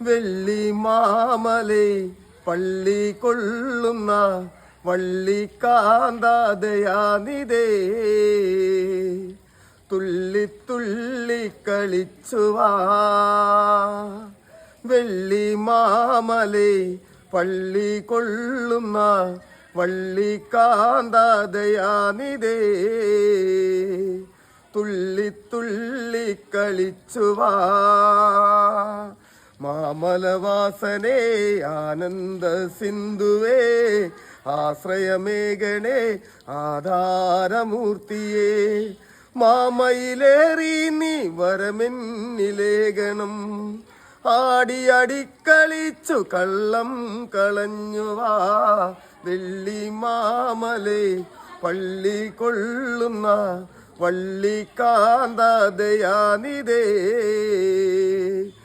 വെള്ളി മാമലേ പള്ളി കൊള്ളുന്ന വള്ളി കാന്താദയാനിതേ തുള്ളി തുള്ളി കളിച്ചുവാ വെള്ളി മാമലേ പള്ളി കൊള്ളുന്ന വള്ളി കാന്താദയാനിതേ തുള്ളി തുള്ളി കളിച്ചുവാ മാമലവാസനേ ആനന്ദ സിന്ധുവേ ആശ്രയമേഘനേ ആധാരമൂർത്തിയേ. മാമയിലേറി നീ വരമെന്നിലേഖനം ആടി അടിക്കളിച്ചു കള്ളം കളഞ്ഞുവാ വെള്ളി മാമലെ പള്ളി കൊള്ളുന്ന വള്ളി കാന്തദയാനിതേ. തുള്ളി